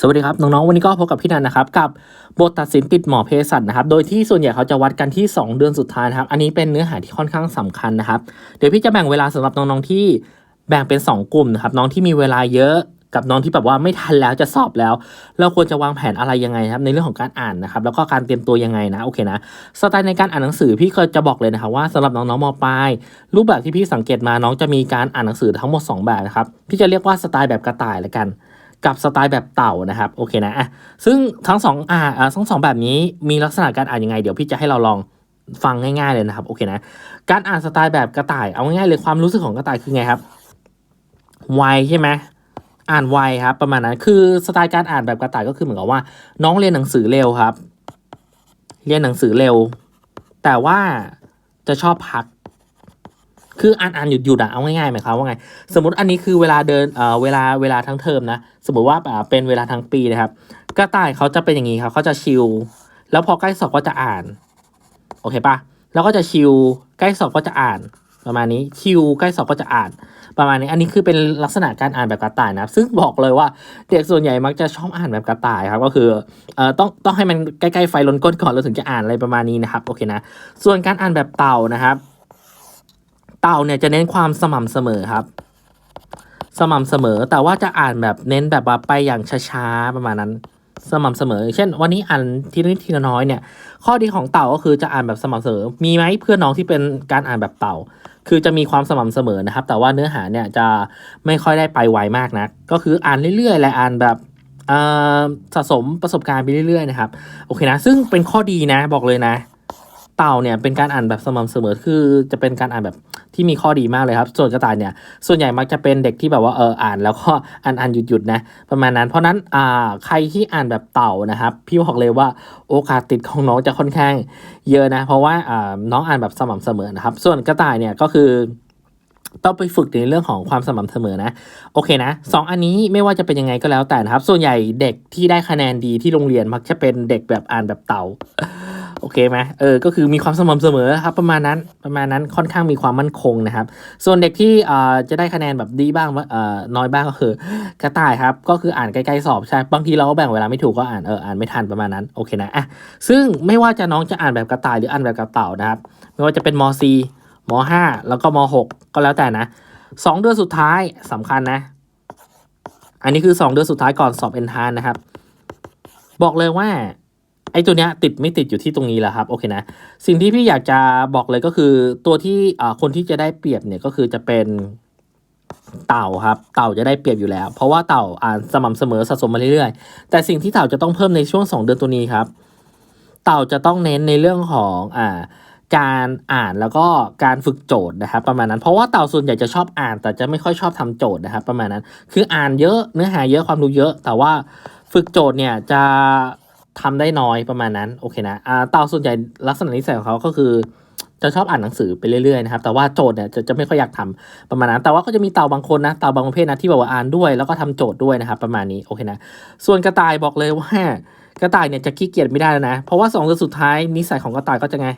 สวัสดีครับ น้อง ๆ วันนี้ก็พบกับพี่นันนะครับกับบทตัดสินติดหมอเภสัชนะครับโดยที่ส่วนใหญ่เขาจะวัดกันที่ 2 เดือนสุดท้ายนะครับอันนี้เป็นเนื้อหาที่ค่อนข้างสำคัญนะครับเดี๋ยวพี่จะแบ่งเวลาสำหรับน้องๆที่แบ่งเป็น 2 กลุ่มนะครับน้องที่มีเวลาเยอะกับน้องที่แบบว่าไม่ทันแล้วจะสอบแล้ว เราควรจะวางแผนอะไรยังไงครับในเรื่องของการอ่านนะครับแล้วก็การเตรียมตัวยังไงนะโอเคนะสไตล์ในการอ่านหนังสือพี่ก็จะบอกเลยนะครับว่าสำหรับน้องๆมปลายรูปแบบที่พี่สังเกตมาน้องจะมีการอ่านหนังสือทั้งหมด 2 แบบนะครับพี่จะเรียกว่าสไตล์แบบกระต่ายละกัน กับสไตล์แบบเต่านะครับโอเคนะอะซึ่งทั้งสองอ่าทั้งสองแบบนี้มีลักษณะการอ่านยังไง เดี๋ยวพี่จะให้เราลองฟังง่ายๆเลยนะครับโอเคนะการอ่านสไตล์แบบกระต่ายเอาง่ายๆเลยความรู้สึกของกระต่ายคือไงครับไวใช่ไหมอ่านไวครับประมาณนั้นคือสไตล์การอ่านแบบกระต่ายก็คือเหมือนกับว่า น้องเรียนหนังสือเร็วครับ เรียนหนังสือเร็ว แต่ว่าจะชอบพัก คืออ่านอ่านหยุดหยุดอะเอาง่ายๆไหมครับว่าไง สมมติอันนี้คือเวลาเดินเอ่อเวลาเวลาทั้งเทอมนะ สมมติว่าเป็นเวลาทั้งปีนะครับกระต่ายเขาจะเป็นอย่างนี้ครับเขาจะชิลแล้วพอใกล้สอบก็จะอ่านโอเคปะแล้วก็จะชิลใกล้สอบก็จะอ่านประมาณนี้ชิลใกล้สอบก็จะอ่าน ประมาณนี้ อันนี้คือเป็นลักษณะการอ่านแบบกระต่ายนะซึ่งบอกเลยว่าเด็กส่วนใหญ่มักจะชอบอ่านแบบกระต่ายครับก็คือเอ่อต้องต้องให้มันใกล้ๆไฟลนก้นก่อนเราถึงจะอ่านอะไรประมาณนี้นะครับโอเคนะส่วนการอ่านแบบเต่านะครับ เต่าเนี่ยจะเน้นความสม่ำเสมอครับ สม่ำเสมอแต่ว่าจะอ่านแบบเน้นแบบว่าไปอย่างช้าๆประมาณนั้น สม่ำเสมอ เช่น วันนี้อ่านทีละนิดทีละน้อยเนี่ย ข้อดีของเต่าก็คือจะอ่านแบบสม่ำเสมอ มีไหมเพื่อนน้องที่เป็นการอ่านแบบเต่า คือจะมีความสม่ำเสมอนะครับ แต่ว่าเนื้อหาเนี่ยจะไม่ค่อยได้ไปไวมากนะก็คืออ่านเรื่อยๆและอ่านแบบสะสมประสบการณ์ไปเรื่อยๆนะครับ โอเคนะ ซึ่งเป็นข้อดีนะบอกเลยนะ เต่าเนี่ยเป็นการอ่านแบบสม่ำเสมอคือจะเป็นการอ่านแบบที่มีข้อดีมากเลยครับ ส่วนกระต่ายเนี่ยส่วนใหญ่มักจะเป็นเด็กที่แบบว่าเอออ่านแล้วก็อ่านอ่านหยุดหยุดนะประมาณนั้นเพราะนั้นอ่าใครที่อ่านแบบเต่านะครับ พี่บอกเลยว่าโอกาสติดของน้องจะค่อนข้างเยอะนะ เพราะว่าอ่าน้องอ่านแบบสม่ำเสมอนะครับ ส่วนกระต่ายเนี่ยก็คือต้องไปฝึกในเรื่องของความสม่ำเสมอนะ โอเคนะสองอันนี้ไม่ว่าจะเป็นยังไงก็แล้วแต่นะครับ ส่วนใหญ่เด็กที่ได้คะแนนดีที่โรงเรียนมักจะเป็นเด็กแบบอ่านแบบเต่า โอเคไหมเออก็คือมีความสม่ำเสมอครับประมาณนั้นประมาณนั้นค่อนข้างมีความมั่นคงนะครับ ส่วนเด็กที่เอ่อจะได้คะแนนแบบดีบ้างเอ่อน้อยบ้างก็คือกระต่ายครับ ก็คืออ่านใกล้ๆสอบใช่บางทีเราก็แบ่งเวลาไม่ถูกก็อ่านเอออ่านไม่ทันประมาณนั้นโอเคนะอะซึ่งไม่ว่าจะน้องจะอ่านแบบกระต่ายหรืออ่านแบบกระเต่านะครับ ไม่ว่าจะเป็นม .4 ม .5 แล้วก็ม .6 ก็แล้วแต่นะสองเดือนสุดท้ายสำคัญนะ อันนี้คือสองเดือนสุดท้ายก่อนสอบเอนทานนะครับ บอกเลยว่า ไอ้ตัวเนี้ยติดไม่ติดอยู่ที่ตรงนี้แหละครับโอเคนะ สิ่งที่พี่อยากจะบอกเลยก็คือ ตัวที่คนที่จะได้เปรียบเนี่ยก็คือจะเป็นเต่าครับ เต่าจะได้เปรียบอยู่แล้ว เพราะว่าเต่าอ่านสม่ำเสมอสะสมมาเรื่อยๆ แต่สิ่งที่เต่าจะต้องเพิ่มในช่วงสองเดือนตัวนี้ครับ เต่าจะต้องเน้นในเรื่องของอ่าการอ่านแล้วก็การฝึกโจทย์นะครับ ประมาณนั้นเพราะว่าเต่าส่วนใหญ่จะชอบอ่าน แต่จะไม่ค่อยชอบทำโจทย์นะครับ ประมาณนั้น คืออ่านเยอะเนื้อหาเยอะความรู้เยอะ แต่ว่าฝึกโจทย์เนี่ยจะ ทำได้น้อยประมาณนั้นโอเคนะอ่าเต่าส่วนใหญ่ลักษณะนิสัยของเขาก็คือ จะชอบอ่านหนังสือไปเรื่อยๆนะครับแต่ว่าโจทย์เนี่ยจะจะไม่ค่อยอยากทำประมาณนั้น แต่ว่าก็จะมีเต่าบางคนนะเต่าบางประเภทนะที่แบบว่าอ่านด้วย แล้วก็ทำโจทย์ด้วยนะครับประมาณนี้โอเคนะส่วนกระต่ายบอกเลยว่ากระต่ายเนี่ยจะขี้เกียจไม่ได้แล้วนะ เพราะว่าสองเดือนสุดท้ายนิสัยของกระต่ายก็จะไง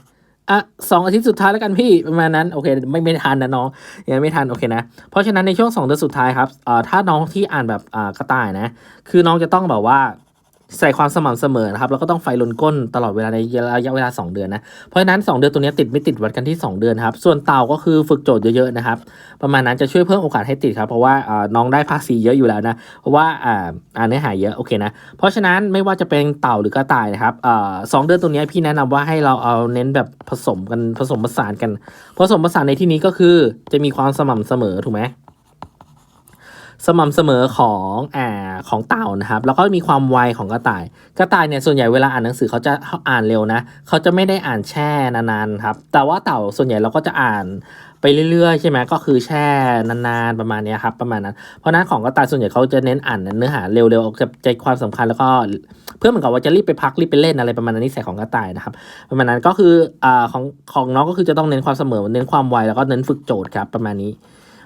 อะสองอาทิตย์สุดท้ายแล้วกันพี่ประมาณนั้นโอเคไม่ไม่ทันนะน้องยังไม่ทันโอเคนะเพราะฉะนั้นในช่วงสองเดือนสุดท้ายครับอ่อถ้าน้องที่อ่านแบบอ่ากระต่ายนะ คือน้องจะต้องแบบว่า ใส่ความสม่ำเสมอนะครับแล้วก็ต้องไฟลนก้นตลอดเวลาในระยะเวลา 2 เดือนนะเพราะฉะนั้น 2 เดือนตัวนี้ติดไม่ติดวัดกันที่ 2 เดือนครับส่วนเต่าก็คือฝึกโจทย์เยอะๆนะครับประมาณนั้นจะช่วยเพิ่มโอกาสให้ติดครับเพราะว่าน้องได้ภาคสีเยอะอยู่แล้วนะเพราะว่าอ่านเนื้อหาเยอะโอเคนะเพราะฉะนั้นไม่ว่าจะเป็นเต่าหรือกระต่ายนะครับสองเดือนตรงนี้พี่แนะนำว่าให้เราเอาเน้นแบบผสมกันผสมผสานกัน ผสมผสานในที่นี้ก็คือจะมีความสม่ำเสมอถูกไหม สม่ำเสมอของอ่าของเต่านะครับ แล้วก็มีความไวของกระต่าย กระต่ายเนี่ยส่วนใหญ่เวลาอ่านหนังสือเขาจะอ่านเร็วนะเขาจะไม่ได้อ่านแช่นานๆครับ แต่ว่าเต่าส่วนใหญ่เราก็จะอ่านไปเรื่อยๆใช่ไหมก็คือแช่นานๆประมาณนี้ครับประมาณนั้น เพราะนั้นของกระต่ายส่วนใหญ่เขาจะเน้นอ่านเนื้อหาเร็วๆเอาใจความสำคัญแล้วก็เพื่อเหมือนกับว่าจะรีบไปพักรีบไปเล่นอะไรประมาณนั้นนิสัยของกระต่ายนะครับประมาณนั้นก็คืออ่าของของน้องก็คือจะต้องเน้นความเสมอเน้นความไวแล้วก็เน้นฝึกโจทย์ครับประมาณนี้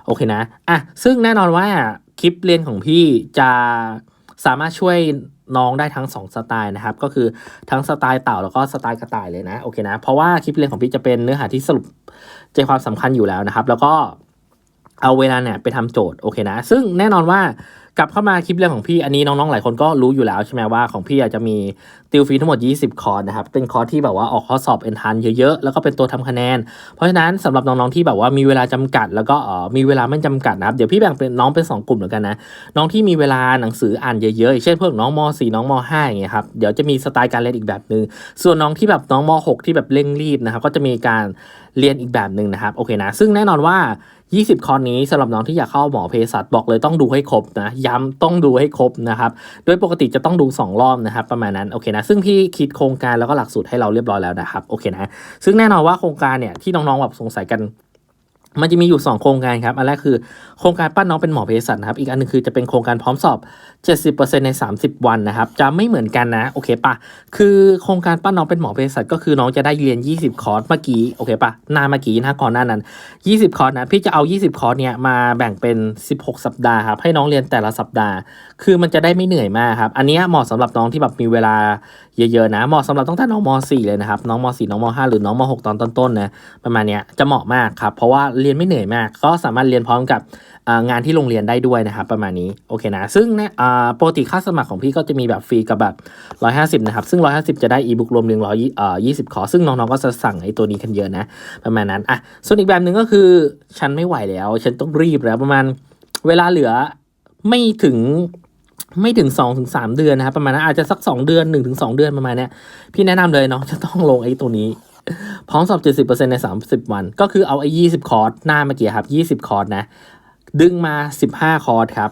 โอเคนะอะซึ่งแน่นอนว่า คลิปเรียนของพี่จะสามารถช่วยน้องได้ทั้งสองสไตล์นะครับ ก็คือทั้งสไตล์เต่าแล้วก็สไตล์กระต่ายเลยนะโอเคนะ เพราะว่าคลิปเรียนของพี่จะเป็นเนื้อหาที่สรุปใจความสำคัญอยู่แล้วนะครับ แล้วก็ เอาเวลาเนี่ยไปทำโจทย์โอเคนะ ซึ่งแน่นอนว่ากลับเข้ามาคลิปเรื่องของพี่อันนี้น้องๆหลายคนก็รู้อยู่แล้วใช่ไหมว่าของพี่อาจจะมีติวฟรีทั้งหมด 20 คอร์สนะครับ เป็นคอร์สที่แบบว่าออกข้อสอบเอ็นทันเยอะๆ แล้วก็เป็นตัวทำคะแนน เพราะฉะนั้นสำหรับน้องๆที่แบบว่ามีเวลาจำกัด แล้วก็ออมีเวลาไม่จำกัดนะครับ เดี๋ยวพี่แบ่งเป็นน้องเป็น 2 กลุ่มแล้วกันนะ น้องที่มีเวลาหนังสืออ่านเยอะๆอย่างเช่นพวกน้องม .4 น้องม .5 อย่างเงี้ยครับ เดี๋ยวจะมีสไตล์การเรียนอีกแบบหนึ่งส่วนน้องที่แบบน้องม .6 ที่แบบเร่งรีบนะครับ ก็จะมีการเรียนอีกแบบหนึ่งนะครับ โอเคนะ ซึ่งแน่นอนว่า 20 คอร์สนี้สำหรับน้องที่อยากเข้าหมอเภสัชบอกเลยต้องดูให้ครบนะ ย้ำต้องดูให้ครบนะครับ โดยปกติจะต้องดู 2 รอบนะครับ ประมาณนั้นโอเคนะ ซึ่งพี่คิดโครงการแล้วก็หลักสูตรให้เราเรียบร้อยแล้วนะครับโอเคนะ ซึ่งแน่นอนว่าโครงการเนี่ยที่น้องๆแบบสงสัยกัน มันจะมีอยู่ 2 โครงการครับ อันแรกคือโครงการปั้นน้องเป็นหมอเภสัชนะครับ อีกอันหนึงคือจะเป็นโครงการพร้อมสอบ 70%ใน 30 วันนะครับ จะไม่เหมือนกันนะ โอเคปะคือโครงการปั้นน้องเป็นหมอเภสัชก็คือน้องจะได้เรียน 20 คอร์สเมื่อกี้ โอเคปะหน้าเมื่อกี้นะก่อนหน้านั้น 20 คอร์สนะ พี่จะเอา 20 คอร์สเนี่ยมาแบ่งเป็น 16 สัปดาห์ครับ ให้น้องเรียนแต่ละสัปดาห์ คือมันจะได้ไม่เหนื่อยมากครับ อันนี้เหมาะสำหรับน้องที่แบบมีเวลาเยอะๆนะเหมาะสำหรับตั้งแต่น้องม .4 เลยนะครับน้องม .4 น้องม .5 หรือน้องม .6 ตอนต้นๆนะประมาณเนี้ยจะเหมาะมากครับเพราะว่าเรียนไม่เหนื่อยมาก ก็สามารถเรียนพร้อมกับงานที่โรงเรียนได้ด้วยนะครับประมาณนี้โอเคนะซึ่งเนี่ยปกติค่าสมัครของพี่ก็จะมีแบบฟรีกับแบบ150นะครับซึ่ง 150 จะได้อีบุ๊กรวม1 1อ่า20 ขอ ซึ่งน้องๆก็จะสั่งไอ้ตัวนี้กันเยอะนะประมาณนั้นอะส่วนอีกแบบหนึ่งก็คือฉันไม่ไหวแล้ว ฉันต้องรีบแล้วประมาณเวลาเหลือไม่ถึง ไม่ถึง2อถึงสเดือนนะครับประมาณนั้นอาจจะสัก 2 เดือน1ถึงสเดือนประมาณนี้พี่แนะนำเลยเน้องจะต้องลงไอ้ตัวนี้ พร้อมสอบ 70%ใน 30 วัน ก็คือเอาไอ้20คอร์สหน้าเมื่อกี้ครับ 20 คอร์สนะ ดึงมา 15 คอร์สครับ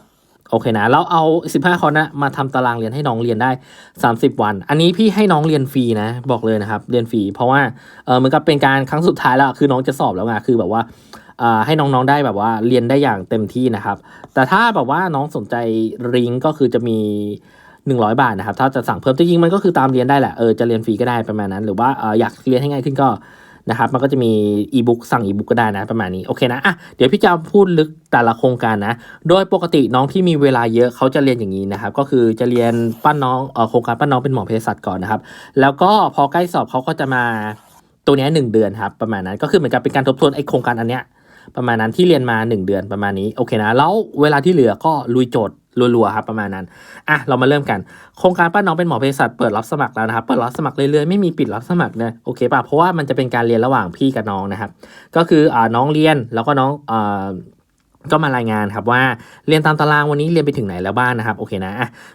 โอเคนะแล้วเอา 15 คอร์สนะมาทำตารางเรียนให้น้องเรียนได้ 30 วัน อันนี้พี่ให้น้องเรียนฟรีนะ บอกเลยนะครับ เรียนฟรีเพราะว่าเออเหมือนกับเป็นการครั้งสุดท้ายแล้วคือน้องจะสอบแล้วไงคือแบบว่า ให้น้องๆได้แบบว่าเรียนได้อย่างเต็มที่นะครับ แต่ถ้าแบบว่าน้องสนใจริงก็คือจะมี 100 บาทนะครับ ถ้าจะสั่งเพิ่มจริงๆมันก็คือตามเรียนได้แหละเออจะเรียนฟรีก็ได้ประมาณนั้น หรือว่าออยากเรียนให้ง่ายขึ้นก็นะครับมันก็จะมีอีบุ๊กสั่งอีบุ๊กก็ได้นะประมาณนี้โอเคนะอะเดี๋ยวพี่จะพูดลึกแต่ละโครงการนะ โดยปกติน้องที่มีเวลาเยอะเขาจะเรียนอย่างนี้นะครับ ก็คือจะเรียนปั้นน้องออโครงการปั้นน้องเป็นหมอเภสัชก่อนนะครับ แล้วก็พอใกล้สอบเขาก็จะมาตัวนี้หนึ่งเดือนครับประมาณนั้นก็คือเหมือนกับเป็นการทบทวนไอโครงการอันเนี้ย ประมาณนั้นที่เรียนมา 1 เดือนประมาณนี้โอเคนะแล้วเวลาที่เหลือก็ลุยโจทย์รัวๆครับประมาณนั้นอะเรามาเริ่มกันโครงการป้าน้องเป็นหมอเภสัชเปิดรับสมัครแล้วนะครับเปิดรับสมัครเรื่อยๆไม่มีปิดรับสมัครนะโอเคป่ะเพราะว่ามันจะเป็นการเรียนระหว่างพี่กับน้องนะครับ ก็คืออ่าน้องเรียนแล้วก็น้องอ่า ก็มารายงานครับว่าเรียนตามตารางวันนี้เรียนไปถึงไหนแล้วบ้างนะครับโอเคนะ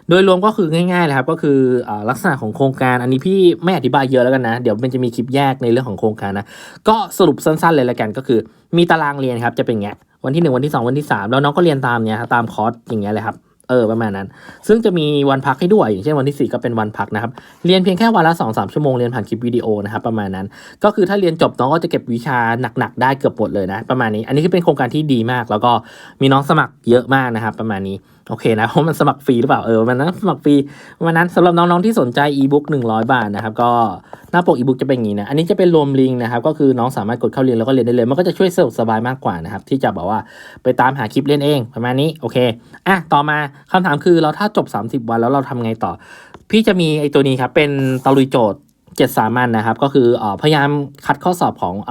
โดยรวมก็คือง่ายๆเลยครับก็คืออลักษณะของโครงการอันนี้พี่ไม่อธิบายเยอะแล้วกันนะ เดี๋ยวมันจะมีคลิปแยกในเรื่องของโครงการนะก็สรุปสั้น ๆ เลยละกันก็คือ มีตารางเรียนครับจะเป็นไงเงี้ยวันที่ 1 วันที่ 2 วันที่ 3 แล้วน้องก็เรียนตามเนี้ยตามคอร์สอย่างเงี้ยเลยครับ เออประมาณนั้น ซึ่งจะมีวันพักให้ด้วยอย่างเช่นวันที่ 4 ก็เป็นวันพักนะครับ เรียนเพียงแค่วันละ2-3ชั่วโมงเรียนผ่านคลิปวิดีโอนะครับประมาณนั้น ก็คือถ้าเรียนจบน้องก็จะเก็บวิชาหนักๆ ได้เกือบหมดเลยนะ ประมาณนี้ อันนี้คือเป็นโครงการที่ดีมาก แล้วก็มีน้องสมัครเยอะมากนะครับ ประมาณนี้ โอเคนะเพราะมันสมัครฟรีหรือเปล่าเออมันนั้นสมัครฟรีวันนั้นสำหรับน้องๆที่สนใจอีบุ๊ก100บาทนะครับก็หน้าปกอีบุ๊กจะเป็นอย่างนี้นะอันนี้จะเป็นรวมลิงก์นะครับก็คือน้องสามารถกดเข้าเรียนแล้วก็เรียนได้เลย มันก็จะช่วยสะดวกสบายมากกว่านะครับที่จะแบบว่าไปตามหาคลิปเล่นเองประมาณนี้โอเคอะต่อมาคำถามคือเราถ้าจบ 30 วันแล้วเราทำไงต่อ พี่จะมีไอตัวนี้ครับเป็นตะลุยโจทย์เจ็ดสามัญนะครับก็คืออพยายามคัดข้อสอบของอ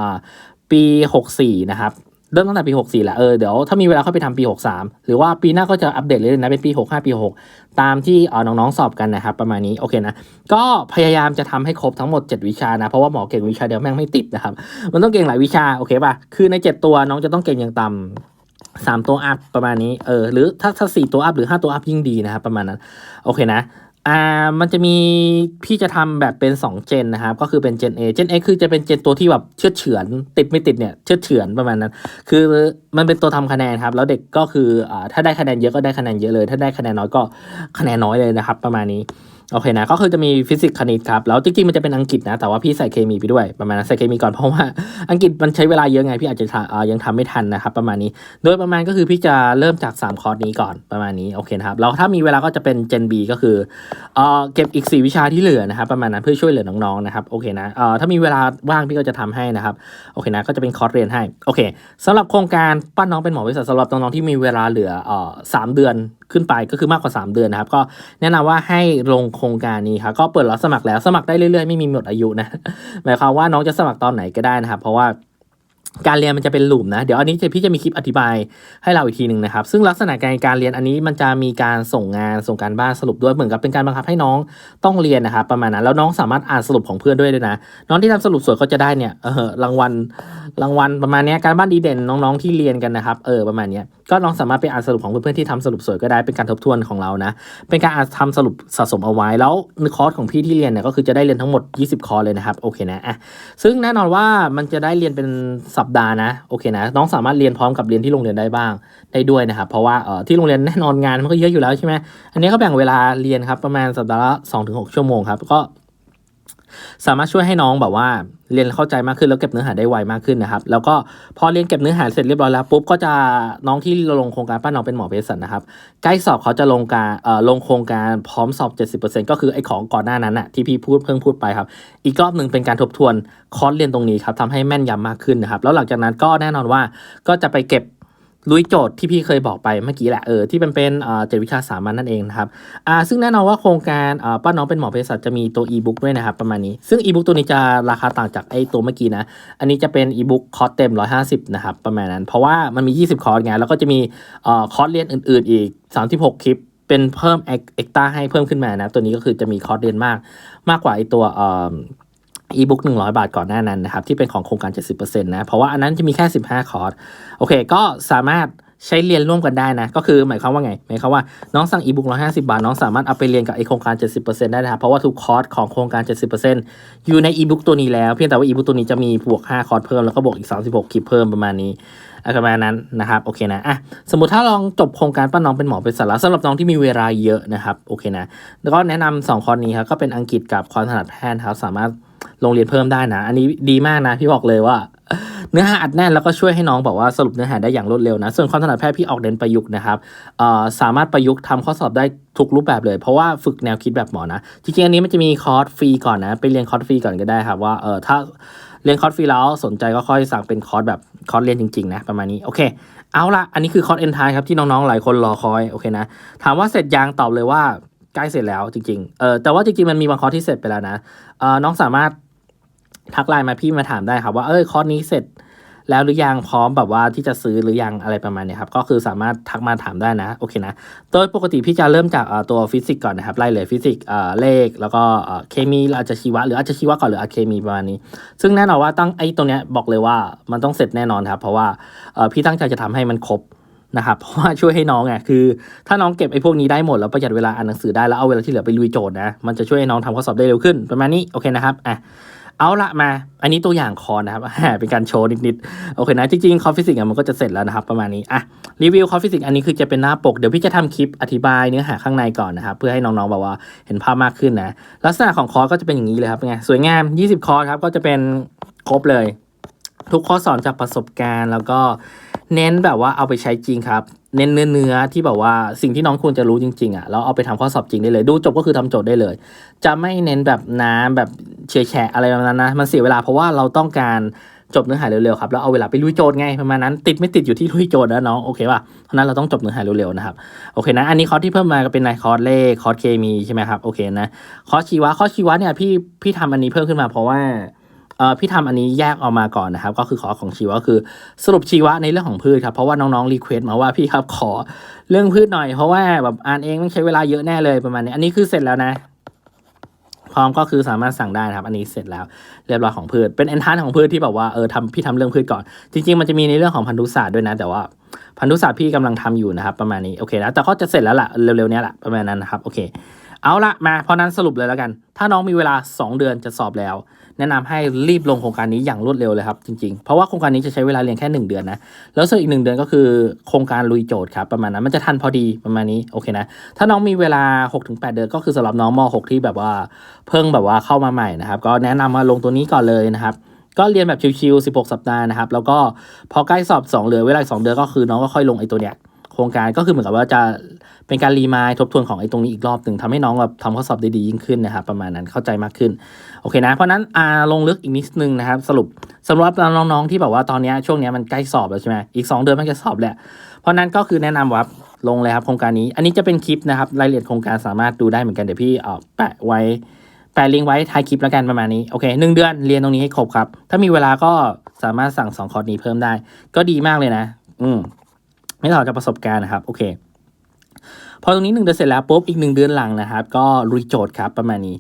ปี 64 นะครับ เริ่มตั้งแต่ปี 64แหละเออเดี๋ยวถ้ามีเวลาเข้าไปทำปี 63 หรือว่าปีหน้าก็จะอัปเดตเลยนะเป็นปี 65 ปี 6 ตามที่เออน้องๆสอบกันนะครับประมาณนี้โอเคนะก็พยายามจะทำให้ครบทั้งหมด 7 วิชานะเพราะว่าหมอเก่งวิชาเดียวแม่งไม่ติดนะครับมันต้องเก่งหลายวิชาโอเคป่ะคือใน 7 ตัวน้องจะต้องเก่งอย่างต่ำสามตัวอัพประมาณนี้ เออ หรือถ้าถ้าสี่ตัวอัพหรือห้าตัวอัพยิ่งดีนะครับประมาณนั้น โอเคนะ อ่ามันจะมีพี่จะทำแบบเป็น2เจนนะครับก็คือเป็นเจน A เจน A คือจะเป็นเจนตัวที่แบบเชื่อเฉือน ติดไม่ติดเนี่ยเชื่อเฉือนประมาณนั้น คือมันเป็นตัวทำคะแนนครับ แล้วเด็กก็คืออ่าถ้าได้คะแนนเยอะก็ได้คะแนนเยอะเลย ถ้าได้คะแนนน้อยก็คะแนนน้อยเลยนะครับ ประมาณนี้ โอเคนะก็คือจะมีฟิสิกส์คณิตครับแล้วจริงๆมันจะเป็นอังกฤษนะ แต่ว่าพี่ใส่เคมีไปด้วยประมาณนั้นใส่เคมีก่อนเพราะว่าอังกฤษมันใช้เวลาเยอะไงพี่อาจจะยังทำไม่ทันนะครับประมาณนี้ โดยประมาณก็คือพี่จะเริ่มจาก 3 คอร์สนี้ก่อนประมาณนี้โอเคนะครับแล้วถ้ามีเวลาก็จะเป็นเจน B ก็คือเออเก็บอีก 4 วิชาที่เหลือนะครับประมาณนั้นเพื่อช่วยเหลือน้องๆนะครับโอเคนะเออถ้ามีเวลาว่างพี่ก็จะทำให้นะครับโอเคนะก็จะเป็นคอร์สเรียนให้โอเคสำหรับโครงการปั้นน้องเป็นหมอวิทยาสำหรับน้องๆที่มีเวลาเหลือเออสามเดือนขึ้นไปก็คือมากกว่า 3 เดือนนะครับ ก็แนะนำว่าให้ลงโครงการนี้ครับก็เปิดรับสมัครแล้วสมัครได้เรื่อยๆ ไม่มีหมดอายุนะหมายความว่าน้องจะสมัครตอนไหนก็ได้นะครับ เพราะว่า การเรียนมันจะเป็นลูปนะ เดี๋ยวอันนี้พี่จะมีคลิปอธิบายให้เราอีกทีหนึ่งนะครับ ซึ่งลักษณะการการเรียนอันนี้มันจะมีการส่งงานส่งการบ้านสรุปด้วยเหมือนกับเป็นการบังคับให้น้องต้องเรียนนะครับประมาณนั้นแล้วน้องสามารถอ่านสรุปของเพื่อนด้วยด้วยนะ น้องที่ทำสรุปสวยก็จะได้เนี่ยเออรางวัลรางวัลประมาณนี้การบ้านดีเด่นน้องๆที่เรียนกันนะครับเออประมาณนี้ก็น้องสามารถไปอ่านสรุปของเพื่อนๆที่ทำสรุปสวยก็ได้เป็นการทบทวนของเรานะ เป็นการอ่านทำสรุปสะสมเอาไว้แล้วคอร์สของพี่ที่เรียนเนี่ยก็คือจะได้เรียนทั้งหมด 20 คอร์สเลยนะครับโอเคนะอะซึ่งแน่นอนว่ามันจะได้เรียนเป็นสัปดาห์นะโอเคนะน้องสามารถเรียนพร้อมกับเรียนที่โรงเรียนได้บ้างได้ด้วยนะครับ เพราะว่าเอ่อที่โรงเรียนแน่นอนงานมันก็เยอะอยู่แล้วใช่ไหมอันนี้เขาแบ่งเวลาเรียนครับประมาณสัปดาห์ละ2-6ชั่วโมงครับก็ สามารถช่วยให้น้องแบบว่าเรียนเข้าใจมากขึ้นแล้วเก็บเนื้อหาได้ไวมากขึ้นนะครับ แล้วก็พอเรียนเก็บเนื้อหาเสร็จเรียบร้อยแล้วปุ๊บก็จะน้องที่ลงโครงการป้าน้องเป็นหมอเภสัชนะครับใกล้สอบเขาจะลงการเอ่อลงโครงการพร้อมสอบ 70%ก็คือไอ้ของก่อนหน้านั้นอะที่พี่พูดเพิ่งพูดไปครับ อีกรอบหนึ่งเป็นการทบทวนคอร์สเรียนตรงนี้ครับทำให้แม่นยำมากขึ้นนะครับแล้วหลังจากนั้นก็แน่นอนว่าก็จะไปเก็บ ลุยโจทย์ที่พี่เคยบอกไปเมื่อกี้แหละเออที่เป็นเอ่อเจ็ดวิชาสามัญนั่นเองนะครับอ่าซึ่งแน่นอนว่าโครงการาป้าน้องเป็นหมอเภสัชจะมีตัวอีบุ๊กด้วยนะครับประมาณนี้ซึ่งอีบุ๊กตัวนี้จะราคาต่างจากไอ้ตัวเมื่อกี้นะ อันนี้จะเป็นอีบุ๊กคอร์สเต็ม 150 นะครับ ประมาณนั้น เพราะว่ามันมี 20 คอร์สไงแล้วก็จะมีอคอร์สเรียนอื่น ๆ อีก 36 คลิป เป็นเพิ่มเอ็กต้าให้เพิ่มขึ้นมานะ ตัวนี้ก็คือจะมีคอร์สเรียนมากมากกว่าไอ้ตัวเอีบุ๊กหนึ่งร้อยบาทก่อนหน้านั้นนะครับ ที่เป็นของโครงการ 70%นะ เพราะว่าอันนั้นจะมีแค่ 15 คอร์สโอเค ก็สามารถใช้เรียนร่วมกันได้นะ ก็คือหมายความว่าไง หมายความว่าน้องสั่งอีบุ๊กร้อยห้าสิบาท น้องสามารถเอาไปเรียนกับไอโครงการ 70%ได้นะครับ เพราะว่าทุกคอร์สของโครงการ 70%อยู่ในอีบุ๊กตัวนี้แล้ว เพียงแต่ว่าอีบุ๊กตัวนี้จะมีบวก 5 คอร์สเพิ่ม แล้วก็บวกอีก 36 คลิปเพิ่มประมาณนี้อะไรประมาณนั้นนะครับ โอเคนะ อะ สมมติถ้าลองจบโครงการป้าน้องเป็นหมอเป็นสาระสำหรับน้องที่มีเวลาเยอะนะครับ โอเคนะ แล้วก็แนะนำสองคอร์สนี้ครับ ก็เป็นอังกฤษกับความถนัดแพทย์ครับ สามารถ ลงเรียนเพิ่มได้นะ อันนี้ดีมากนะพี่บอกเลยว่า เนื้อหาอัดแน่นแล้วก็ช่วยให้น้องบอกว่าสรุปเนื้อหาได้อย่างรวดเร็วนะ ส่วนความถนัดแพทย์พี่ออกเน้นประยุกต์นะครับเอ่อสามารถประยุกต์ทำข้อสอบได้ทุกรูปแบบเลย เพราะว่าฝึกแนวคิดแบบหมอนะจริงๆอันนี้มันจะมีคอร์สฟรีก่อนนะไปเรียนคอร์สฟรีก่อนก็ได้ครับว่าเออถ้าเรียนคอร์สฟรีแล้วสนใจก็ค่อยสั่งเป็นคอร์สแบบคอร์สเรียนจริงๆนะประมาณนี้โอเค เอาละอันนี้คือคอร์สเอ็นทายครับที่น้องๆหลายคนรอคอยโอเคนะถามว่าเสร็จยังตอบเลยว่าใกล้เสร็จแล้วจริงๆ เออแต่ว่าจริงๆ มันมีบางคอร์สที่เสร็จไปแล้วนะ เออน้องสามารถ ทักไลน์มาพี่มาถามได้ครับ ว่าเออคอร์สนี้เสร็จแล้วหรือยังพร้อมแบบว่าที่จะซื้อหรือยังอะไรประมาณนี้ครับก็คือสามารถทักมาถามได้นะโอเคนะโดยปกติพี่จะเริ่มจากตัวฟิสิกส์ก่อนนะครับไล่เลยฟิสิกส์เลข แล้วก็เคมีหรือาจจะชีวะหรืออาจจะชีวะก่อนหรืออาเคมีประมาณนี้ ซึ่งแน่นอนว่าตั้งไอ้ตัวเนี้ยบอกเลยว่ามันต้องเสร็จแน่นอนครับ เพราะว่าพี่ตั้งใจจะทำให้มันครบนะครับเพราะว่าช่วยให้น้องไงคือ ถ้าน้องเก็บไอ้พวกนี้ได้หมดแล้วประหยัดเวลาอ่านหนังสือได้แล้วเอาเวลาที่เหลือไปลุยโจทย์นะมันจะช่วยให้น้องทำข้อสอบได้เร็วขึ้นประมาณนี้โอเคนะครับอะ เอาละมา อันนี้ตัวอย่างคอร์นะครับเป็นการโชว์นิดๆ โอเคนะ จริงๆคอฟฟิสิกส์มันก็จะเสร็จแล้วนะครับ ประมาณนี้ อะ รีวิวคอฟฟิสิกส์อันนี้คือจะเป็นหน้าปก เดี๋ยวพี่จะทำคลิปอธิบายเนื้อหาข้างในก่อนนะครับ เพื่อให้น้องๆแบบว่าเห็นภาพมากขึ้นนะ ลักษณะของคอร์สก็จะเป็นอย่างนี้เลยครับไง สวยงาม 20 คอร์สครับ ก็จะเป็นครบเลย ทุกข้อสอนจากประสบการณ์แล้วก็ เน้นแบบว่าเอาไปใช้จริงครับ เน้นเนื้อเนื้อที่แบบว่าสิ่งที่น้องควรจะรู้จริงๆอะแล้วเอาไปทำข้อสอบจริงได้เลย ดูจบก็คือทำโจทย์ได้เลย จะไม่เน้นแบบน้ำแบบเฉยแฉะอะไรแบบนั้นนะมันเสียเวลาเพราะว่าเราต้องการจบเนื้อหาเร็วๆครับแล้วเอาเวลาไปลุยโจทย์ไงประมาณนั้น ติดไม่ติดอยู่ที่ลุยโจทย์นะน้องโอเคป่ะเพราะนั้นเราต้องจบเนื้อหาเร็วๆนะครับโอเคนะอันนี้คอร์สที่เพิ่มมาก็เป็นในคอร์สเลขคอร์สเคมีใช่ไหมครับโอเคนะคอร์สชีวะคอร์สชีวะเนี่ยพี่พี่ทำอันนี้เพิ่มขึ้นมาเพราะว่า พี่ทำอันนี้แยกออกมาก่อนนะครับ ก็คือขอของชีวะคือสรุปชีวะในเรื่องของพืชครับเพราะว่าน้องๆรีเควสต์มาว่าพี่ครับขอเรื่องพืชหน่อย เพราะว่าแบบอ่านเองต้องใช้เวลาเยอะแน่เลยประมาณนี้ อันนี้คือเสร็จแล้วนะ พร้อมก็คือสามารถสั่งได้นะครับ อันนี้เสร็จแล้วเรียบร้อยของพืช เป็นเอนทานของพืชที่แบบว่าเออทำพี่ทำเรื่องพืชก่อน จริง ๆ มันจะมีในเรื่องของพันธุศาสตร์ด้วยนะ แต่ว่าพันธุศาสตร์พี่กำลังทำอยู่นะครับประมาณนี้โอเคนะแต่ก็จะเสร็จแล้วล่ะเร็วๆนี้แหละประมาณนั้นนะครับโอเค เอาละมาเพราะนั้นสรุปเลยแล้วกัน ถ้าน้องมีเวลา 2 เดือนจะสอบแล้ว แนะนำให้รีบลงโครงการนี้อย่างรวดเร็วเลยครับจริงๆ เพราะว่าโครงการนี้จะใช้เวลาเรียนแค่ 1 เดือนนะ แล้วส่วนอีก 1 เดือนก็คือโครงการลุยโจทย์ครับประมาณนั้นมันจะทันพอดีประมาณนี้โอเคนะ ถ้าน้องมีเวลา 6-8 เดือนก็คือสำหรับน้องม .6 ที่แบบว่าเพิ่งแบบว่าเข้ามาใหม่นะครับ ก็แนะนำมาลงตัวนี้ก่อนเลยนะครับก็เรียนแบบชิวๆ16 สัปดาห์นะครับ แล้วก็พอใกล้สอบ 2 เหลือเวลาอีก2เดือนก็คือน้องก็ค่อยลงไอ้ตัวเนี้ยโครงการก็คือเหมือนกับว่าจะ เป็นการรีมายทบทวนของไอ้ตรงนี้อีกรอบหนึ่งทำให้น้องแบบทำข้อสอบได้ดียิ่งขึ้นนะครับประมาณนั้นเข้าใจมากขึ้นโอเคนะเพราะนั้นอ่าลงลึกอีกนิดนึงนะครับ สรุปสำหรับน้องๆที่แบบว่าตอนนี้ช่วงนี้มันใกล้สอบแล้วใช่ไหมอีก 2 เดือนมันจะสอบแหละเพราะนั้นก็คือแนะนำว่าลงเลยครับโครงการนี้ อันนี้จะเป็นคลิปนะครับรายละเอียดโครงการสามารถดูได้เหมือนกันเดี๋ยวพี่เอาแปะไว้แปะลิงก์ไว้ท้ายคลิปแล้วกันประมาณนี้โอเคหนึ่งเดือนเรียนตรงนี้ให้ครบครับ ถ้ามีเวลาก็สามารถสั่งสองคอร์สนี้เพิ่มได้ ก็ดีมากเลยนะ อืมไม่ต่างจากประสบการณ์นะครับ โอเค พอตรงนี้หนึ่งเดือนเสร็จแล้วปุ๊บอีกหนึ่งเดือนหลังนะครับ ก็รุยโจทย์ครับประมาณนี้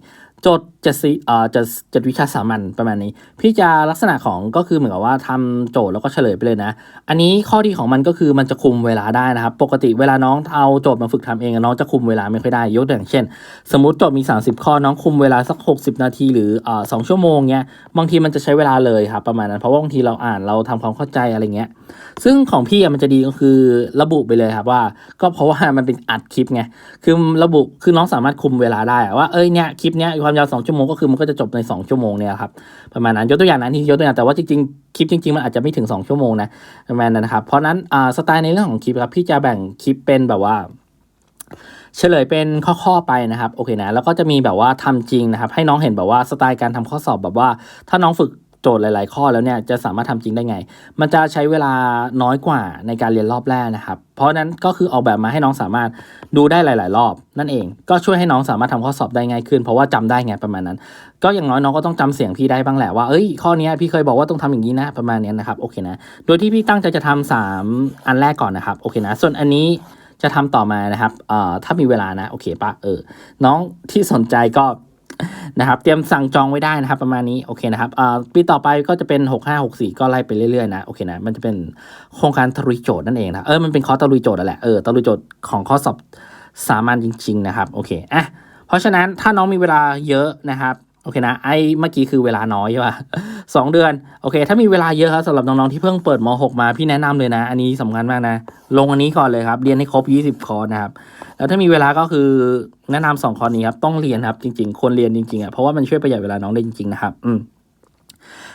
จทย์จะซีเอ่อจะจะวิชาสามัญประมาณนี้ พี่จะลักษณะของก็คือเหมือนกับว่าทำโจทย์แล้วก็เฉลยไปเลยนะ อันนี้ข้อดีของมันก็คือมันจะคุมเวลาได้นะครับ ปกติเวลาน้องเอาโจทย์มาฝึกทำเองน้องจะคุมเวลาไม่ค่อยได้ยกตัวอย่างเช่น สมมติโจทย์มี 30 ข้อน้องคุมเวลาสัก 60 นาทีหรือเอ่อสองชั่วโมงเนี้ยบางทีมันจะใช้เวลาเลยครับประมาณนั้นเพราะว่าบางทีเราอ่านเราทำความเข้าใจอะไรเงี้ยซึ่งของพี่มันจะดีก็คือระบุไปเลยครับว่า ก็เพราะว่ามันเป็นอัดคลิปไงคือระบุคือน้องสามารถคุมเวลาได้ว่าเอ้ยเนี่ยคลิปเนี้ยความยาวสองชั่วโมงก็คือมันก็จะจบในสองชั่วโมงเนี่ยครับประมาณนั้นยกตัวอย่างนั้นที่ยกตัวอย่างแต่ว่าจริงๆคลิปจริงๆมันอาจจะไม่ถึงสองชั่วโมงนะประมาณนั้นนะครับเพราะนั้นอ่าสไตล์ในเรื่องของคลิปครับพี่จะแบ่งคลิปเป็นแบบว่าเฉลยเป็นข้อๆไปนะครับโอเคนะแล้วก็จะมีแบบว่าทำจริงนะครับ ให้น้องเห็นแบบว่าสไตล์การทำข้อสอบแบบว่า ถ้าน้องฝึก โจทย์หลาย ๆ ข้อแล้วเนี่ยจะสามารถทำจริงได้ไง มันจะใช้เวลาน้อยกว่าในการเรียนรอบแรกนะครับ เพราะนั้นก็คือออกแบบมาให้น้องสามารถดูได้หลาย ๆ รอบ นั่นเอง ก็ช่วยให้น้องสามารถทำข้อสอบได้ง่ายขึ้น เพราะว่าจำได้ไงประมาณนั้น ก็อย่างน้อยน้องก็ต้องจำเสียงพี่ได้บ้างแหละว่าเอ้ยข้อนี้พี่เคยบอกว่าต้องทำอย่างนี้นะประมาณนี้นะครับโอเคนะ โดยที่พี่ตั้งใจจะทำสามอันแรกก่อนนะครับโอเคนะ ส่วนอันนี้จะทำต่อมานะครับเอ่อถ้ามีเวลานะโอเคปะเออน้องที่สนใจก็ นะครับ เตรียมสั่งจองไว้ได้นะครับ ประมาณนี้โอเคนะครับอ่าปีต่อไปก็จะเป็น 6 5 6 4 ก็ไล่ไปเรื่อยๆนะโอเคนะมันจะเป็นโครงการตรุยโจทย์นั่นเองนะเออมันเป็นคอร์สตรุยโจทย์นั่นแหละเออตรุยโจทย์ของข้อสอบสามัญจริง ๆ นะครับโอเคอะเพราะฉะนั้นถ้าน้องมีเวลาเยอะนะครับ โอเคนะไอ้เมื่อกี้คือเวลาน้อยใช่ป่ะสองเดือนโอเค ถ้ามีเวลาเยอะครับสำหรับน้องๆที่เพิ่งเปิดม .6 มาพี่แนะนำเลยนะ อันนี้สำคัญมากนะ ลงอันนี้ก่อนเลยครับ เรียนให้ครบ 20 คอร์สนะครับ แล้วถ้ามีเวลาก็คือแนะนำสองคอร์สนี้ครับต้องเรียนครับจริงๆควรเรียนจริงๆอะเพราะว่ามันช่วยประหยัดเวลาน้องได้จริงๆนะครับ อืม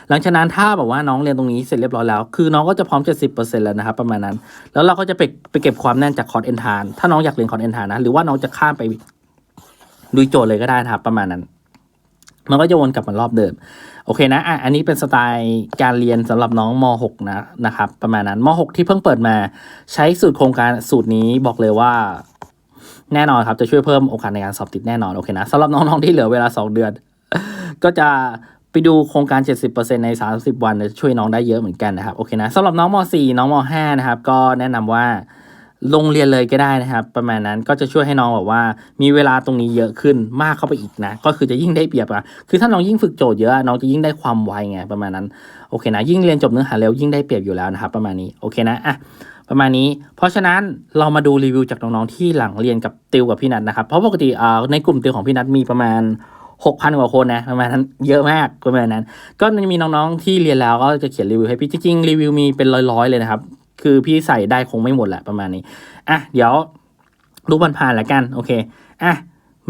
หลังจากนั้นถ้าแบบว่าน้องเรียนตรงนี้เสร็จเรียบร้อยแล้ว คือน้องก็จะพร้อม 70%แล้วนะครับประมาณนั้น แล้วเราก็จะไปไปเก็บความแน่นจากคอร์สเอนทานถ้าน้องอยากเรียนคอร์สเอนทานนะหรือว่าน้องจะข้ามไปดูโจทย์เลยก็ได้นะครับประมาณนั้น มันก็จะวนกลับมารอบเดิม โอเคนะอะอันนี้เป็นสไตล์การเรียนสำหรับน้องม .6 นะนะครับ ประมาณนั้นม .6 ที่เพิ่งเปิดมา ใช้สูตรโครงการสูตรนี้บอกเลยว่า แน่นอนครับ จะช่วยเพิ่มโอกาสในการสอบติดแน่นอน โอเคนะสำหรับน้องๆที่เหลือเวลา 2 เดือน ก็จะไปดูโครงการ 70%ใน 30 วันจะช่วยน้องได้เยอะเหมือนกันนะครับ โอเคนะสำหรับน้องม .4 น้องม .5 นะครับ ก็แนะนำว่า ลงเรียนเลยก็ได้นะครับ ประมาณนั้นก็จะช่วยให้น้องแบบว่า มีเวลาตรงนี้เยอะขึ้นมากเข้าไปอีกนะ ก็คือจะยิ่งได้เปรียบอะคือถ้าน้องยิ่งฝึกโจทย์เยอะน้องจะยิ่งได้ความไวไงประมาณนั้นโอเคนะยิ่งเรียนจบเนื้อหาเร็วยิ่งได้เปรียบอยู่แล้วนะครับ ประมาณนี้โอเคนะอะประมาณนี้ เพราะฉะนั้นเรามาดูรีวิวจากน้องๆที่หลังเรียนกับติวกับพี่นัทนะครับเพราะปกติอ่าในกลุ่มติวของพี่นัทมีประมาณ6,000กว่าคนนะประมาณนั้นเยอะมากประมาณนั้น ก็จะมีน้องๆที่เรียนแล้วก็จะเขียนรีวิวให้พี่จริงๆรีวิวมีเป็นร้อยๆเลยนะครับ คือพี่ใส่ได้คงไม่หมดแหละประมาณนี้อะเดี๋ยวดูผ่านแล้วกันโอเคอะ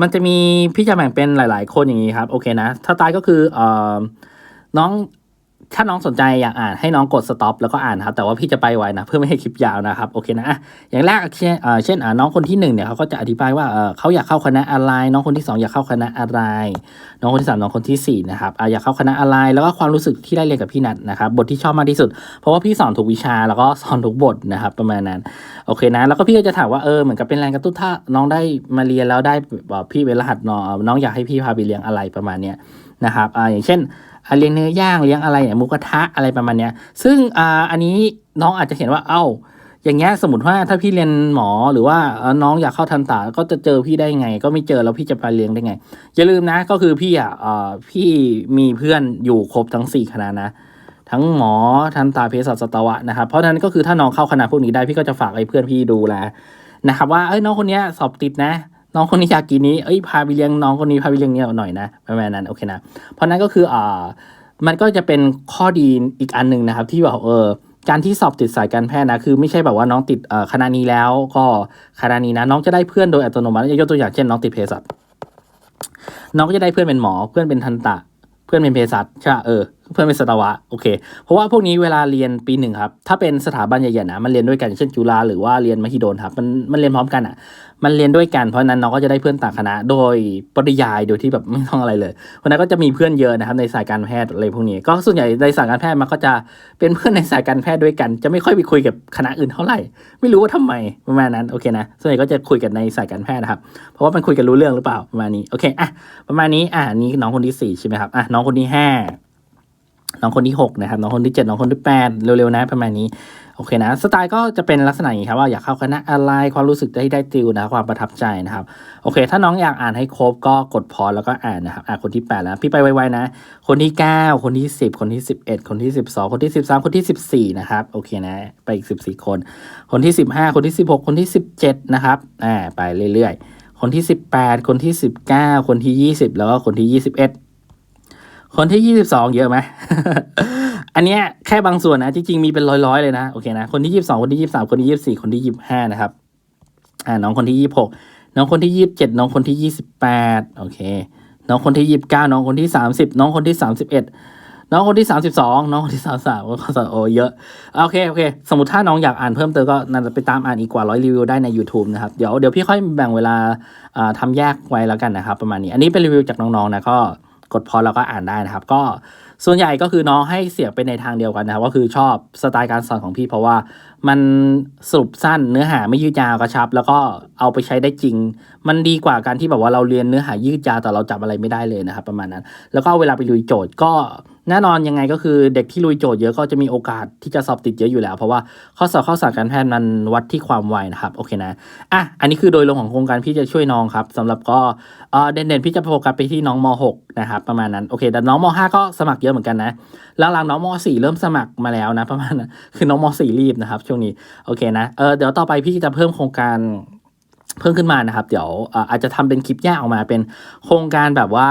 มันจะมีพี่จะแบ่งเป็นหลาย ๆ คนอย่างนี้ครับโอเคนะถ้าตายก็คือเอ่อน้อง ถ้าน้องสนใจอยากอ่านให้น้องกด stop แล้วก็อ่านครับแต่ว่าพี่จะไปไวนะเพื่อไม่ให้คลิปยาวนะครับโอเคนะอย่างแรกเช่นน้องคนที่หนึ่งเนี่ยเขาก็จะอธิบายว่าเขาอยากเข้าคณะอะไรน้องคนที่สองอยากเข้าคณะอะไร น้องคนที่สามน้องคนที่สี่นะครับอยากเข้าคณะอะไรแล้วก็ความรู้สึกที่ได้เรียนกับพี่นัทนะครับบทที่ชอบมากที่สุด เพราะว่าพี่สอนทุกวิชาแล้วก็สอนทุกบทนะครับประมาณนั้นโอเคนะแล้วก็พี่ก็จะถามว่าเออเหมือนกับเป็นแรงกระตุ้นถ้าน้องได้มาเรียนแล้วได้พี่เป็นรหัสน้องน้องอยากให้พี่พาไปเลี้ยงอะไรประมาณเนี้ยนะครับออย่างเช่น เลี้ยงเนื้อย่างเลี้ยงอะไรเนี่ยหมูกระทะอะไรประมาณเนี้ย ซึ่งอ่าอันนี้น้องอาจจะเห็นว่าเอ้า อย่างเงี้ยสมมติว่าถ้าพี่เรียนหมอหรือว่าน้องอยากเข้าทันตาก็จะเจอพี่ได้ไง ก็ไม่เจอแล้วพี่จะไปเลี้ยงได้ไง อย่าลืมนะก็คือพี่อะพี่มีเพื่อนอยู่ครบทั้งสี่คณะนะทั้งหมอทันตาเภสัชสตวะนะครับ เพราะฉะนั้นก็คือถ้าน้องเข้าคณะพวกนี้ได้พี่ก็จะฝากไอ้เพื่อนพี่ดูแลนะครับว่าเอ้ยน้องคนเนี้ยสอบติดนะ น้องคนนี้อยากกินนี้ เอ้ยพาไปเลี้ยงน้องคนนี้พาไปเลี้ยงเนี่ยหน่อยนะประมาณนั้นโอเคนะ เพราะนั้นก็คืออ่ามันก็จะเป็นข้อดีอีกอันหนึ่งนะครับ ที่แบบเออการที่สอบติดสายการแพทย์นะคือไม่ใช่แบบว่าน้องติดเอ่อคณะนี้แล้วก็คณะนี้นะ น้องจะได้เพื่อนโดยอัตโนมัติยกตัวอย่างเช่นน้องติดเภสัชน้องก็จะได้เพื่อนเป็นหมอเพื่อนเป็นทันตะ เพื่อนเป็นเภสัชใช่เออ เพื่อนเป็นสตวะโอเค เพราะว่าพวกนี้เวลาเรียนปีหนึ่งครับถ้าเป็นสถาบันใหญ่ๆนะมันเรียนด้วยกันเช่นจุฬาหรือว่าเรียนมหิดลครับมันมันเรียนพร้อมกันอะ มันเรียนด้วยกันเพราะนั้นน้องก็จะได้เพื่อนต่างคณะ โดยปริยายโดยที่แบบไม่ต้องอะไรเลยเพราะนั้นก็จะมีเพื่อนเยอะนะครับในสายการแพทย์อะไรพวกนี้ ก็ส่วนใหญ่ในสายการแพทย์มันก็จะเป็นเพื่อนในสายการแพทย์ด้วยกัน จะไม่ค่อยไปคุยกับคณะอื่นเท่าไหร่ ไม่รู้ว่าทำไมประมาณนั้นโอเคนะส่วนใหญ่ก็จะคุยกันในสายการแพทย์นะครับเพราะว่ามันคุยกันรู้เรื่องหรือเปล่าประมาณนี้โอเคอะประมาณนี้อะนี่น้องคนที่สี่ใช่ไหมครับอะน้องคนที่ห้า น้องคนที่หกนะครับ น้องคนที่เจ็ดน้องคนที่แปดเร็วๆนะประมาณนี้ โอเคนะ สไตล์ก็จะเป็นลักษณะอย่างนี้ครับว่าอยากเข้าคณะอะไรความรู้สึกได้ได้ติวนะความประทับใจนะครับ โอเค ถ้าน้องอยากอ่านให้ครบก็กดพอแล้วก็อ่านนะครับอะคนที่ 8 แล้ว พี่ไปไวๆนะ คนที่ 9 คนที่ 10 คนที่ 11 คนที่ 12 คนที่ 13 คนที่ 14 นะครับ โอเคนะ ไปอีก 14 คน คนที่ 15 คนที่ 16 คนที่ 17 นะครับ อ่า ไปเรื่อยๆ คนที่ 18 คนที่ 19 คนที่ 20 แล้วก็คนที่ 21 คนที่22เยอะไหม อันเนี้ยแค่บางส่วนนะ จริงๆมีเป็นร้อยๆเลยนะ โอเคนะ คนที่22คนที่23คนที่24คนที่25นะครับ อ่า น้องคนที่26น้องคนที่27น้องคนที่28โอเค น้องคนที่29น้องคนที่30น้องคนที่31น้องคนที่32น้องคนที่33โอ้โอ้เยอะ โอเค โอเค สมมติถ้าน้องอยากอ่านเพิ่มเติมก็นั่นไปตามอ่านอีกกว่าร้อยรีวิวได้ใน YouTube นะครับ เดี๋ยวเดี๋ยวพี่ค่อยแบ่งเวลาอ่าทำแยกไว้แล้วกันนะครับ ประมาณนี้ อันนี้เป็นรีวิวจากน้องๆนะก็ กดพอแล้วก็อ่านได้นะครับ ก็ส่วนใหญ่ก็คือน้องให้เสียงไปในทางเดียวกันนะครับก็คือชอบสไตล์การสอนของพี่เพราะว่ามันสรุปสั้นเนื้อหาไม่ยืดยาวกระชับ แล้วก็เอาไปใช้ได้จริง มันดีกว่าการที่แบบว่าเราเรียนเนื้อหายืดยาวแต่เราจับอะไรไม่ได้เลยนะครับ ประมาณนั้น แล้วก็เวลาไปดูโจทย์ก็ แน่นอนยังไงก็คือเด็กที่ลุยโจทย์เยอะก็จะมีโอกาสที่จะสอบติดเยอะอยู่แล้ว เพราะว่าข้อสอบข้อสอบการแพทย์มันวัดที่ความไวนะครับโอเคนะอะอันนี้คือโดยรวมของโครงการพี่จะช่วยน้องครับสำหรับก็เออเด่นๆพี่จะโฟกัสไปที่น้องม .6 นะครับประมาณนั้นโอเคแต่น้องม .5 ก็สมัครเยอะเหมือนกันนะลหลังๆน้องม .4 เริ่มสมัครมาแล้วนะประมาณนั้นคือน้องม .4 รีบนะครับช่วงนี้โอเคนะเออเดี๋ยวต่อไปพี่จะเพิ่มโครงการเพิ่มขึ้นมานะครับ เดี๋ยวเอ่ออาจจะทำเป็นคลิปแยกออกมาเป็นโครงการแบบว่า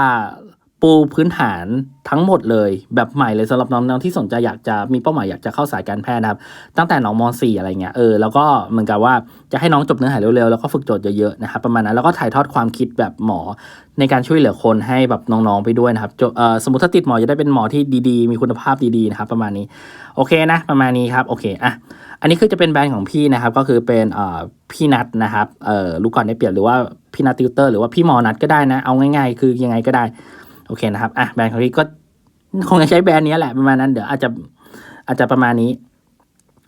ปูพื้นฐานทั้งหมดเลยแบบใหม่เลยสำหรับน้องๆที่สนใจอยากจะมีเป้าหมายอยากจะเข้าสายการแพทย์นะครับ ตั้งแต่น้องม .4 อะไรเงี้ยเออแล้วก็เหมือนกับว่าจะให้น้องจบเนื้อหาเร็วๆแล้วก็ฝึกโจทย์เยอะๆนะครับประมาณนั้นแล้วก็ถ่ายทอดความคิดแบบหมอในการช่วยเหลือคนให้แบบน้องๆไปด้วยนะครับเออสมมติถ้าติดหมอจะได้เป็นหมอที่ดีๆ มีคุณภาพดีๆนะครับประมาณนี้โอเคนะ ประมาณนี้ครับโอเคอะอันนี้คือจะเป็นแบรนด์ของพี่นะครับก็คือเป็นเอ่อพี่นัทนะครับเอ่อลูกก่อนได้เปรียบหรือว่าพี่นัทติวเตอร์หรือว่าพี่หมอนัทก็ได้นะเอาง่ายๆ คือยังไงก็ได้ โอเคนะครับอะแบรนด์ของพี่ก็คงจะใช้แบรนด์นี้แหละประมาณนั้นเดี๋ยวอาจจะอาจจะประมาณนี้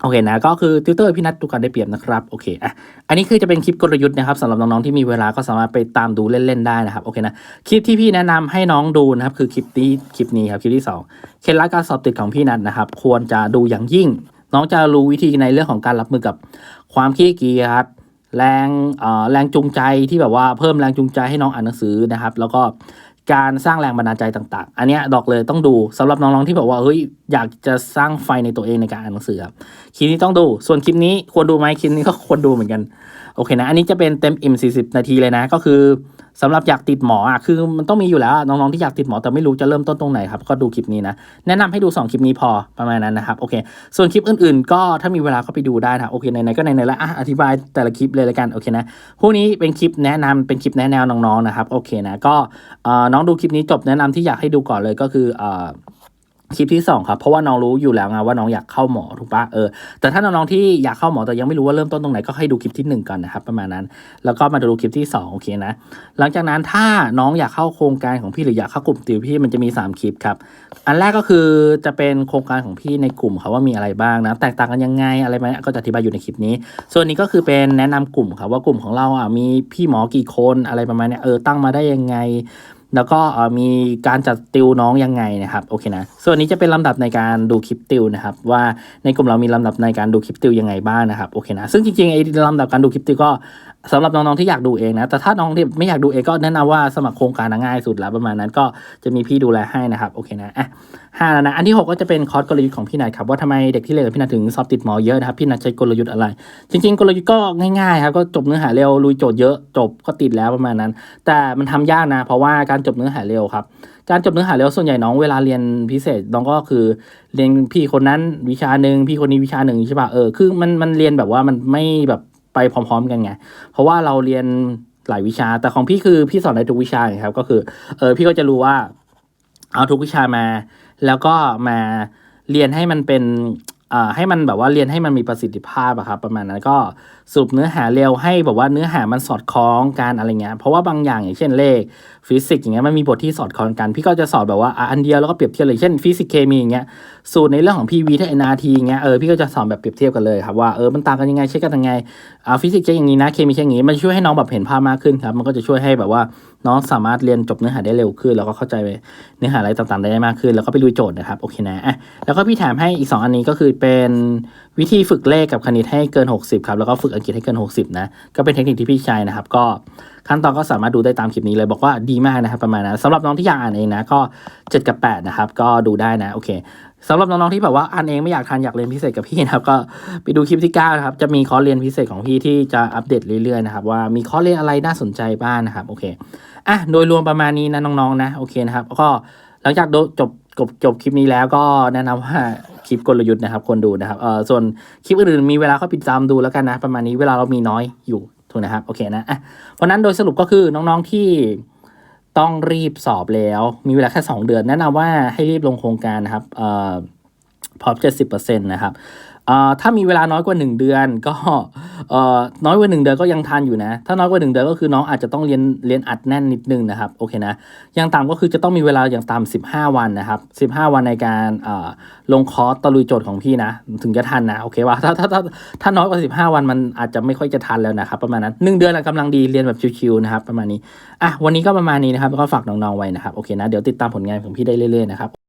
โอเคนะก็คือติวเตอร์พี่นัททุกการได้เปรียบนะครับโอเคอะอันนี้คือจะเป็นคลิปกลยุทธ์นะครับสำหรับน้องๆที่มีเวลาก็สามารถไปตามดูเล่นๆได้นะครับโอเคนะคลิปที่พี่แนะนำให้น้องดูนะครับคือคลิปนี้คลิปนี้ครับคลิปที่สองเคล็ดลับการสอบติดของพี่นัทนะครับ ควรจะดูอย่างยิ่ง น้องจะรู้วิธีในเรื่องของการรับมือกับความขี้เกียจแรงเอ่อแรงจูงใจที่แบบว่าเพิ่มแรงจูงใจให้น้องอ่านหนังสือนะครับ แล้วก็ การสร้างแรงบันดาลใจต่าง ๆ อันเนี้ยดอกเลยต้องดูสำหรับน้องๆที่บอกว่าเฮ้ยอยากจะสร้างไฟในตัวเองในการอ่านหนังสือครับคลิปนี้ต้องดู ส่วนคลิปนี้ควรดูไหมคลิปนี้ก็ควรดูเหมือนกันโอเคนะ อันนี้จะเป็นเต็มอิ่ม 40 นาทีเลยนะ ก็คือสำหรับอยากติดหมออะคือมันต้องมีอยู่แล้วน้องๆที่อยากติดหมอแต่ไม่รู้จะเริ่มต้นตรงไหนครับก็ดูคลิปนี้นะแนะนำให้ดู 2 คลิปนี้พอประมาณนั้นนะครับโอเคส่วนคลิปอื่นๆ ก็ถ้ามีเวลาก็ไปดูได้นะโอเคไหนๆก็ไหนๆแล้วอะอธิบายแต่ละคลิปเลยละกันโอเคนะพวกนี้เป็นคลิปแนะนำเป็นคลิปแนะแนวน้องๆนะครับโอเคนะก็เอ่อน้องดูคลิปนี้จบแนะนำที่อยากให้ดูก่อนเลยก็คือเอ่อ คลิปที่สองครับเพราะว่าน้องรู้อยู่แล้วไงว่าน้องอยากเข้าหมอถูกปะเออแต่ถ้าน้องๆที่อยากเข้าหมอแต่ยังไม่รู้ว่าเริ่มต้นตรงไหนก็ให้ดูคลิปที่หนึ่งก่อนนะครับประมาณนั้น แล้วก็มาดูคลิปที่สองโอเคนะหลังจากนั้นถ้าน้องอยากเข้าโครงการของพี่หรืออยากเข้ากลุ่มติวพี่มันจะมีสามคลิปครับอันแรกก็คือจะเป็นโครงการของพี่ในกลุ่มครับว่ามีอะไรบ้างนะแตกต่างกันยังไงอะไรไหมก็จะอธิบายอยู่ในคลิปนี้ ส่วนนี้ก็คือเป็นแนะนำกลุ่มครับว่ากลุ่มของเราอะมีพี่หมอกี่คนอะไรประมาณนี้เออตั้งมาได้ยังไง แล้วก็มีการจัดติวน้องยังไงนะครับโอเคนะส่วนนี้จะเป็นลำดับในการดูคลิปติวนะครับว่าในกลุ่มเรามีลำดับในการดูคลิปติวยังไงบ้างนะครับโอเคนะซึ่งจริงๆไอ้ลำดับการดูคลิปติวก็ สำหรับน้องๆที่อยากดูเองนะ แต่ถ้าน้องที่ไม่อยากดูเองก็แนะนำว่าสมัครโครงการง่ายสุดแล้วประมาณนั้นก็จะมีพี่ดูแลให้นะครับโอเคนะอะห้าแล้วนะอันที่หกก็จะเป็นคอร์สกลยุทธ์ของพี่นัทครับว่าทำไมเด็กที่เรียนกับพี่นัทถึงสอบติดหมอเยอะนะครับพี่นัทใช้กลยุทธ์อะไร จริง ๆ กลยุทธ์ก็ง่ายๆครับก็จบเนื้อหาเร็วลุยโจทย์เยอะจบก็ติดแล้วประมาณนั้น แต่มันทำยากนะ เพราะว่าการจบเนื้อหาเร็วครับการจบเนื้อหาเร็วส่วนใหญ่น้องเวลาเรียนพิเศษน้องก็คือเรียนพี่คนนั้นวิชาหนึ่งพี่คนนี้วิชาหนึ่งใช่ป่ะเออคือมันมันเรียนแบบว่ามันไม่แบบ ไปพร้อม ๆ กันไง เพราะว่าเราเรียนหลายวิชา แต่ของพี่คือพี่สอนในทุกวิชาครับ ก็คือ เออพี่ก็จะรู้ว่า เอาทุกวิชามา แล้วก็มาเรียนให้มันเป็นอ่าให้มันแบบว่าเรียนให้มันมีประสิทธิภาพอะครับ ประมาณนั้นก็สรุปเนื้อหาเร็วให้แบบว่าเนื้อหามันสอดคล้องกันอะไรเงี้ยเพราะว่าบางอย่างอย่างเช่นเลขฟิสิกส์อย่างเงี้ยมันมีบทที่สอดคล้องกัน พี่ก็จะสอนแบบว่าอะอันเดียวแล้วก็เปรียบเทียบเลยเช่นฟิสิกส์เคมีอย่างเงี้ยสูตรในเรื่องของ PV ถ้า NRT อย่างเงี้ยเออพี่ก็จะสอนแบบเปรียบเทียบกันเลยครับว่าเออมันต่างกันยังไงเช็คกันยังไงอ่าฟิสิกส์ใช้อย่างนี้นะเคมีใช้อย่างนี้มันช่วยให้น้องแบบเห็นภาพมากขึ้นครับมันก็จะช่วยให้แบบว่าน้องสามารถเรียนจบเนื้อหาได้เร็วขึ้น แล้วก็เข้าใจเนื้อหาอะไรต่างๆได้มากขึ้น แล้วก็ไปลุยโจทย์นะครับโอเคนะอะแล้วก็พี่แถมให้อีก 2 อันนี้ก็คือเป็นวิธีฝึกเลขกับคณิตให้เกิน 60ครับแล้วก็ฝึกอังกฤษให้เกิน 60นะก็เป็นเทคนิคที่พี่ใช้นะครับ ก็ขั้นตอนก็สามารถดูได้ตามคลิปนี้เลยบอกว่าดีมากนะครับประมาณนั้นสำหรับน้องที่อยากอ่านเองนะก็7กับ8นะครับก็ดูได้นะโอเคสำหรับน้องๆที่แบบว่าอ่านเองไม่อยากทันอยากเรียนพิเศษกับพี่นะครับก็ไปดูคลิปที่9นะครับจะมีคอร์สเรียนพิเศษของพี่ที่จะอัปเดตเรื่อยๆนะครับว่ามีคอร์สเรียนอะไรน่าสนใจบ้างนะครับโอเคอะโดยรวมประมาณนี้นะน้องๆนะโอเคนะครับก็หลังจากจบจบจบคลิปนี้แล้วก็แนะนำว่า คลิปกลยุทธ์นะครับ คนดูนะครับเออส่วนคลิปอื่นๆมีเวลาเข้าไปติดตามดูแล้วกันนะประมาณนี้เวลาเรามีน้อยอยู่ถูกนะครับโอเคนะอะเพราะนั้นโดยสรุปก็คือน้องๆที่ต้องรีบสอบแล้ว มีเวลาแค่ 2 เดือน แนะนำว่าให้รีบลงโครงการนะครับเอ่อพอเจ็ดสิบเปอร์เซ็นต์นะครับ ถ้ามีเวลาน้อยกว่า 1 เดือน ก็อ่อน้อยกว่า 1 เดือนก็ยังทันอยู่นะ ถ้าน้อยกว่า 1 เดือนก็คือน้องอาจจะต้องเรียนเรียนอัดแน่นนิดนึงนะครับโอเคนะอย่างต่ำก็คือจะต้องมีเวลาอย่างต่ำ15 วันนะครับ15 วันในการอ่อลงคอร์สตะลุยโจทย์ของพี่นะ ถึงจะทันนะโอเคว่าถ้าถ้าถ้าถ้าน้อยกว่า 15 วันมันอาจจะไม่ค่อยจะทันแล้วนะครับประมาณนั้น 1 เดือนนะกำลังดีเรียนแบบชิวๆนะครับประมาณนี้อะวันนี้ก็ประมาณนี้นะครับก็ฝากน้องๆไว้นะครับโอเคนะเดี๋ยวติดตามผลงานของพี่ได้เรื่อยๆนะครับ